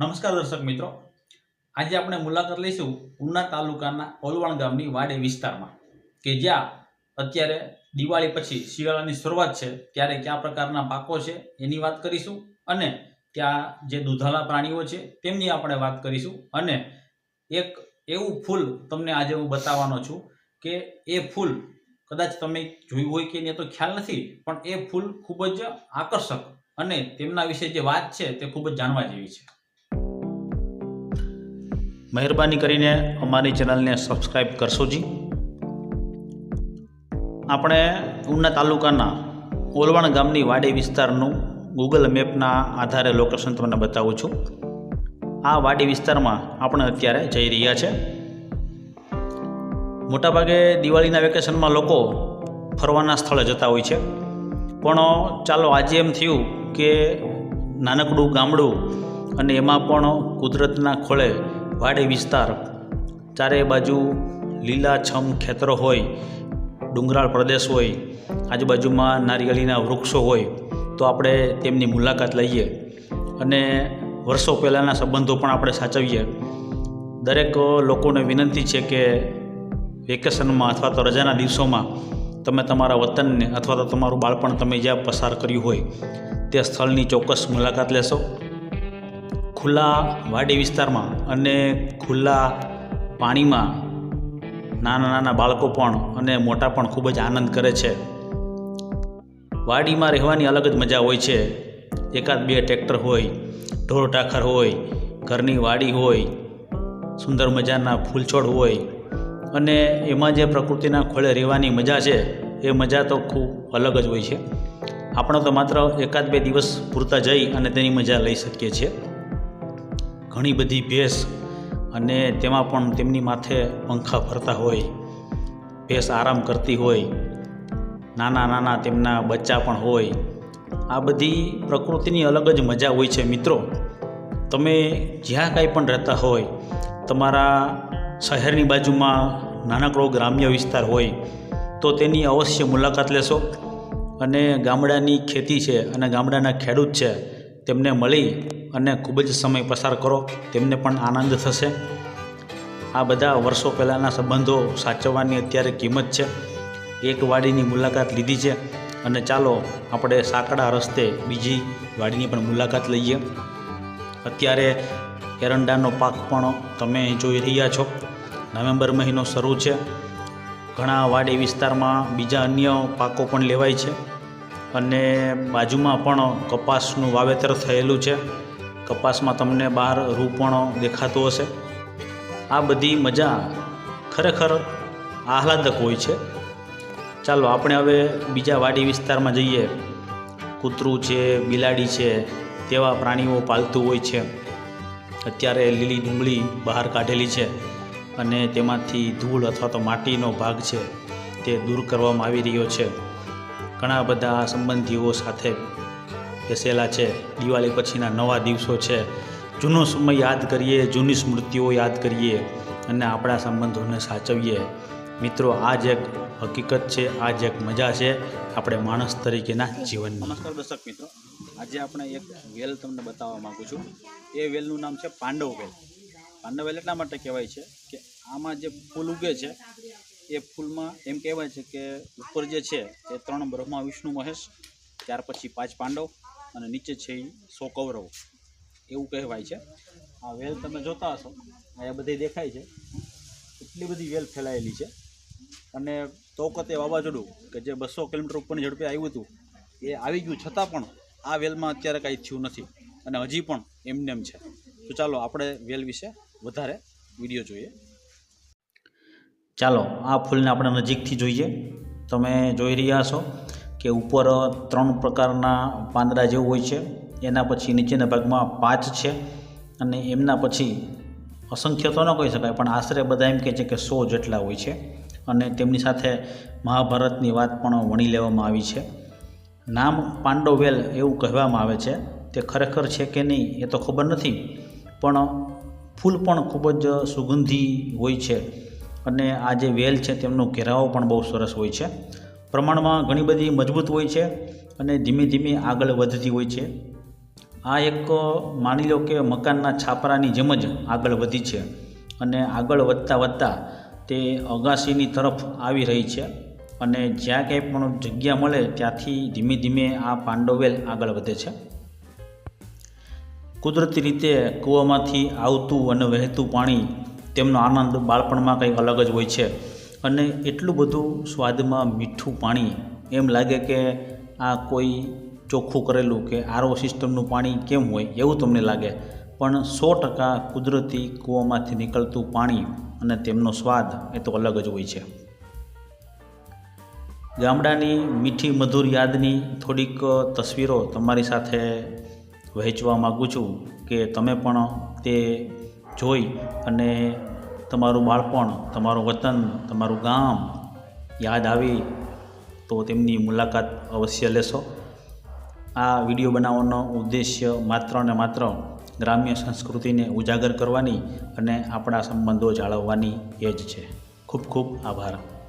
નમસ્કાર દર્શક મિત્રો. આજે આપણે મુલાકાત લઈશું ઉના તાલુકાના ઓલવાણ ગામની વાડે વિસ્તારમાં, કે જ્યાં અત્યારે દિવાળી પછી શિયાળાની શરૂઆત છે, ત્યારે કયા પ્રકારના પાકો છે એની વાત કરીશું અને ત્યાં જે દૂધાળા પ્રાણીઓ છે તેમની આપણે વાત કરીશું. અને એક એવું ફૂલ તમને આજે હું બતાવવાનો છું કે એ ફૂલ કદાચ તમે જોયું હોય કે એને તો ખ્યાલ નથી, પણ એ ફૂલ ખૂબ જ આકર્ષક અને તેમના વિશે જે વાત છે તે ખૂબ જ જાણવા જેવી છે. મહેરબાની કરીને અમારી ચેનલને સબસ્ક્રાઈબ કરશો જી. આપણે ઉના તાલુકાના ઓલવણ ગામની વાડી વિસ્તારનું ગૂગલ મેપના આધારે લોકેશન તમને બતાવું છું. આ વાડી વિસ્તારમાં આપણે અત્યારે જઈ રહ્યા છે. મોટાભાગે દિવાળીના વેકેશનમાં લોકો ફરવાના સ્થળે જતા હોય છે. પણ ચાલો આજે એમ થયું કે નાનકડું ગામડું અને એમાં પણ કુદરતના ખોળે વાડી વિસ્તાર. ચારે બાજુ લીલાછમ ખેતરો હોય, ડુંગરાળ પ્રદેશ હોય, આજુબાજુમાં નારિયેળીના વૃક્ષો હોય, તો આપણે તેમની મુલાકાત લઈએ અને વર્ષો પહેલાંના સંબંધો પણ આપણે સાચવીએ. દરેક લોકોને વિનંતી છે કે વેકેશનમાં અથવા તો રજાના દિવસોમાં તમે તમારા વતનને અથવા તો તમારું બાળપણ તમે જ્યાં પસાર કર્યું હોય તે સ્થળની ચોક્કસ મુલાકાત લેશો. ખુલ્લા વાડી વિસ્તારમાં અને ખુલ્લા પાણીમાં નાના નાના બાળકો પણ અને મોટા પણ ખૂબ જ આનંદ કરે છે. વાડીમાં રહેવાની અલગ જ મજા હોય છે. એકાદ બે ટ્રેક્ટર હોય, ઢોર ટાખર હોય, ઘરની વાડી હોય, સુંદર મજાના ફૂલછોડ હોય અને એમાં જે પ્રકૃતિના ખોળે રહેવાની મજા છે, એ મજા તો ખૂબ અલગ જ હોય છે. આપણે તો માત્ર એકાદ બે દિવસ પૂરતા જઈ અને તેની મજા લઈ શકીએ છીએ. ઘણી બધી ભેંસ અને તેમાં પણ તેમની માથે પંખા ફરતા હોય, ભેંસ આરામ કરતી હોય, નાના નાના તેમના બચ્ચા પણ હોય. આ બધી પ્રકૃતિની અલગ જ મજા હોય છે મિત્રો. તમે જ્યાં કાંઈ પણ રહેતા હોય, તમારા શહેરની બાજુમાં નાનકડો ગ્રામ્ય વિસ્તાર હોય, તો તેની અવશ્ય મુલાકાત લેશો. અને ગામડાની ખેતી છે અને ગામડાના ખેડૂત છે, તેમને મળી અને ખૂબ જ સમય પસાર કરો, તેમને પણ આનંદ થશે. આ બધા વર્ષો પહેલાંના સંબંધો સાચવવાની અત્યારે કિંમત છે. એક વાડીની મુલાકાત લીધી છે અને ચાલો આપણે સાંકડા રસ્તે બીજી વાડીની પણ મુલાકાત લઈએ. અત્યારે એરંડાનો પાક પણ તમે જોઈ રહ્યા છો. નવેમ્બર મહિનો શરૂ છે. ઘણા વાડી વિસ્તારમાં બીજા અન્ય પાકો પણ લેવાય છે અને બાજુમાં પણ કપાસનું વાવેતર થયેલું છે. કપાસમાં તમને બહાર રૂપણો પણ દેખાતું હશે. આ બધી મજા ખરેખર આહલાદક હોય છે. ચાલો, આપણે હવે બીજા વાડી વિસ્તારમાં જઈએ. કૂતરું છે, બિલાડી છે, તેવા પ્રાણીઓ પાલતું હોય છે. અત્યારે લીલી ડુંગળી બહાર કાઢેલી છે અને તેમાંથી ધૂળ અથવા તો માટીનો ભાગ છે તે દૂર કરવામાં આવી રહ્યો છે. ઘણા બધા સંબંધીઓ સાથે બેસેલા છે. દિવાળી પછીના નવા દિવસો છે. જૂનો સમય યાદ કરીએ, જૂની સ્મૃતિઓ યાદ કરીએ અને આપણા સંબંધોને સાચવીએ. મિત્રો આ જ એક હકીકત છે આ જ એક મજા છે આપણે માણસ તરીકેના જીવનમાં. નમસ્કાર દર્શક મિત્રો. આજે આપણે એક વેલ તમને બતાવવા માગું છું. એ વેલનું નામ છે પાંડવ વેલ. પાંડવ વેલ એટલા માટે કહેવાય છે કે આમાં જે ફૂલ ઉગે છે, એ ફૂલમાં એમ કહેવાય છે કે ઉપર જે છે, એ ત્રણ બ્રહ્મા, વિષ્ણુ, મહેશ, ત્યાર પછી પાંચ પાંડવ અને નીચે છે સો કૌરવ એવું કહેવાય છે. આ વેલ તમે જોતા હશો. અહીંયા બધી દેખાય છે. એટલી બધી વેલ ફેલાયેલી છે. અને તો વખતે વાવાઝોડું, કે જે બસો કિલોમીટર ઉપરની ઝડપે આવ્યું હતું, એ આવી ગયું છતાં પણ આ વેલમાં અત્યારે કાંઈ થયું નથી. અને હજી પણ એમને એમ છે. તો ચાલો આપણે વેલ વિશે વધારે વીડિયો જોઈએ. ચાલો, આ ફૂલને આપણે નજીકથી જોઈએ. તમે જોઈ રહ્યા છો કે ઉપર ત્રણ પ્રકારના પાંદડા જેવું હોય છે. એના પછી નીચેના ભાગમાં પાંચ છે અને એમના પછી અસંખ્ય તો ન કહી શકાય, પણ આશરે બધા એમ કહે છે કે સો જેટલા હોય છે. અને તેમની સાથે મહાભારતની વાત પણ વણી લેવામાં આવી છે. નામ પાંડોવેલ એવું કહેવામાં આવે છે. તે ખરેખર છે કે નહીં એ તો ખબર નથી, પણ ફૂલ પણ ખૂબ જ સુગંધી હોય છે. અને આ જે વેલ છે તેમનો ઘેરાવો પણ બહુ સરસ હોય છે. પ્રમાણમાં ઘણી બધી મજબૂત હોય છે અને ધીમે ધીમે આગળ વધતી હોય છે. આ એક માની લો કે મકાનના છાપરાની જેમ જ આગળ વધી છે અને આગળ વધતા વધતા તે અગાસીની તરફ આવી રહી છે અને જ્યાં ક્યાંય પણ જગ્યા મળે ત્યાંથી ધીમે ધીમે આ પાંડોવેલ આગળ વધે છે. કુદરતી રીતે કૂવામાંથી આવતું અને વહેતું પાણી તેમનો આનંદ બાળપણમાં કંઈક અલગ જ હોય છે. અને એટલું બધું સ્વાદમાં મીઠું પાણી, એમ લાગે કે આ કોઈ ચોખ્ખું કરેલું કે આરો સિસ્ટમનું પાણી કેમ હોય, એવું તમને લાગે. પણ સો ટકા કુદરતી કૂવામાંથી નીકળતું પાણી અને તેમનો સ્વાદ એ તો અલગ જ હોય છે. ગામડાની મીઠી મધુર યાદની થોડીક તસવીરો તમારી સાથે વહેંચવા માગું છું કે તમે પણ તે જોઈ અને તમારું બાળપણ, તમારું વતન, તમારું ગામ યાદ આવી તો તેમની મુલાકાત અવશ્ય લેશો. આ વીડિયો બનાવવાનો ઉદ્દેશ્ય માત્ર ને માત્ર ગ્રામ્ય સંસ્કૃતિને ઉજાગર કરવાની અને આપણા સંબંધો જાળવવાની એ જ છે. ખૂબ ખૂબ આભાર.